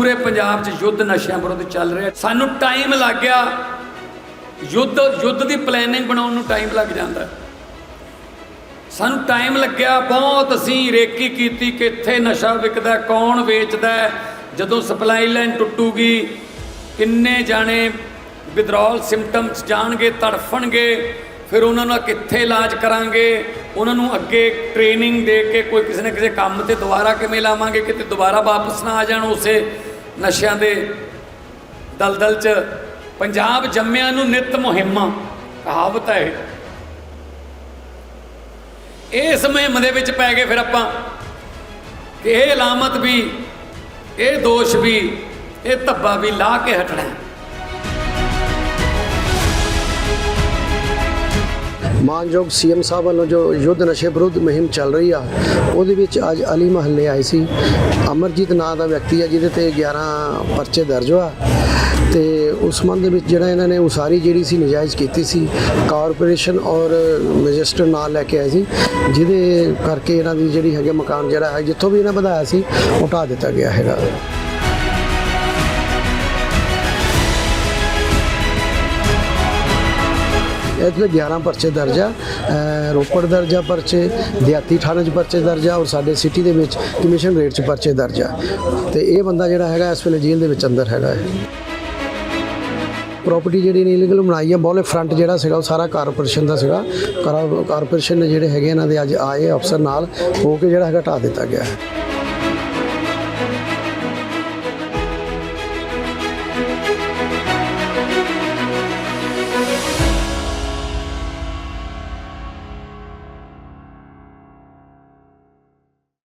ਪੂਰੇ ਪੰਜਾਬ 'ਚ ਯੁੱਧ ਨਸ਼ਿਆਂ ਵਿਰੁੱਧ ਚੱਲ ਰਿਹਾ ਸਾਨੂੰ ਟਾਈਮ ਲੱਗ ਗਿਆ। ਯੁੱਧ ਯੁੱਧ ਦੀ ਪਲੈਨਿੰਗ ਬਣਾਉਣ ਨੂੰ ਟਾਈਮ ਲੱਗ ਜਾਂਦਾ ਸਾਨੂੰ ਟਾਈਮ ਲੱਗਿਆ ਬਹੁਤ। ਅਸੀਂ ਰੇਕੀ ਕੀਤੀ ਕਿੱਥੇ ਨਸ਼ਾ ਵਿਕਦਾ, ਕੌਣ ਵੇਚਦਾ ਜਦੋਂ ਸਪਲਾਈ ਲਾਈਨ ਟੁੱਟੂਗੀ, ਕਿੰਨੇ ਜਾਣੇ ਵਿਦਰੋਲ ਸਿੰਪਟਮਸ ਜਾਣਗੇ, ਤੜਫਣਗੇ, ਫਿਰ ਉਹਨਾਂ ਨੂੰ ਕਿੱਥੇ ਇਲਾਜ ਕਰਾਂਗੇ? ਉਹਨਾਂ ਨੂੰ ਅੱਗੇ ਟ੍ਰੇਨਿੰਗ ਦੇ ਕੇ ਕੋਈ ਕਿਸੇ ਨਾ ਕਿਸੇ ਕੰਮ ਤੇ ਦੁਬਾਰਾ ਕਿਵੇਂ ਲਾਵਾਂਗੇ? ਕਿਤੇ ਦੁਬਾਰਾ ਵਾਪਸ ਨਾ ਆ ਜਾਣ ਉਸੇ ਨਸ਼ਿਆਂ ਦੇ ਦਲਦਲ 'ਚ ਪੰਜਾਬ ਜੰਮਿਆਂ ਨੂੰ ਨਿਤ ਮੁਹਿੰਮਾਂ, ਕਹਾਵਤ ਹੈ ਇਹ। ਇਸ ਮੁਹਿੰਮ ਦੇ ਵਿੱਚ ਪੈ ਗਏ ਫਿਰ ਆਪਾਂ ਕਿ ਇਹ ਅਲਾਮਤ ਵੀ, ਇਹ ਦੋਸ਼ ਵੀ, ਇਹ ਧੱਬਾ ਵੀ ਲਾ ਕੇ ਹਟਣਾ ਮਾਨਯੋਗ ਸੀਐਮ ਸਾਹਿਬ ਵੱਲੋਂ ਜੋ ਯੁੱਧ ਨਸ਼ੇ ਵਿਰੁੱਧ ਮੁਹਿੰਮ ਚੱਲ ਰਹੀ ਆ, ਉਹਦੇ ਵਿੱਚ ਅੱਜ ਅਲੀ ਮਹੱਲੇ ਆਏ ਸੀ। ਅਮਰਜੀਤ ਨਾਂ ਦਾ ਵਿਅਕਤੀ ਆ, ਜਿਹਦੇ ਤੇ 11 ਪਰਚੇ ਦਰਜ ਹੋਆ ਤੇ ਉਸ ਸੰਬੰਧ ਦੇ ਵਿੱਚ ਜਿਹੜਾ ਇਹਨਾਂ ਨੇ ਉਸਾਰੀ ਜਿਹੜੀ ਸੀ, ਨਜਾਇਜ਼ ਕੀਤੀ ਸੀ, ਕਾਰਪੋਰੇਸ਼ਨ ਔਰ ਮੈਜਿਸਟਰ ਨਾਲ ਲੈ ਕੇ ਆਏ ਸੀ, ਜਿਹਦੇ ਕਰਕੇ ਇਹਨਾਂ ਦੀ ਜਿਹੜੀ ਹੈਗੇ ਮਕਾਨ ਜਿਹੜਾ ਹੈ, ਜਿੱਥੋਂ ਵੀ ਇਹਨਾਂ ਵਧਾਇਆ ਸੀ, ਉਹ ਦਿੱਤਾ ਗਿਆ ਹੈਗਾ। ਇਹਦੇ 11 ਪਰਚੇ ਦਰਜ ਆ ਰੋਪੜ ਦਰਜ ਆ ਪਰਚੇ, ਦਿਹਾਤੀ ਥਾਣੇ 'ਚ ਪਰਚੇ ਦਰਜ ਆ ਔਰ ਸਾਡੇ ਸਿਟੀ ਦੇ ਵਿੱਚ ਕਮਿਸ਼ਨ ਰੇਟ 'ਚ ਪਰਚੇ ਦਰਜ ਆ। ਤੇ ਇਹ ਬੰਦਾ ਜਿਹੜਾ ਹੈਗਾ ਇਸ ਵੇਲੇ ਜੇਲ੍ਹ ਦੇ ਵਿੱਚ ਅੰਦਰ ਹੈਗਾ ਹੈ। ਪ੍ਰਾਪਰਟੀ ਜਿਹੜੀ ਇਲੀਗਲ ਬਣਾਈ ਆ ਬੋਲੇ ਫਰੰਟ ਜਿਹੜਾ ਸੀਗਾ ਉਹ ਸਾਰਾ ਕਾਰਪੋਰੇਸ਼ਨ ਦਾ ਸੀਗਾ। ਕਾਰਪੋਰੇਸ਼ਨ ਨੇ ਜਿਹੜੇ ਹੈਗੇ ਇਹਨਾਂ ਦੇ ਅੱਜ ਆਏ ਅਫਸਰ ਨਾਲ ਹੋ ਕੇ ਜਿਹੜਾ ਹੈਗਾ ਢਾਹ ਦਿੱਤਾ ਗਿਆ ਹੈ।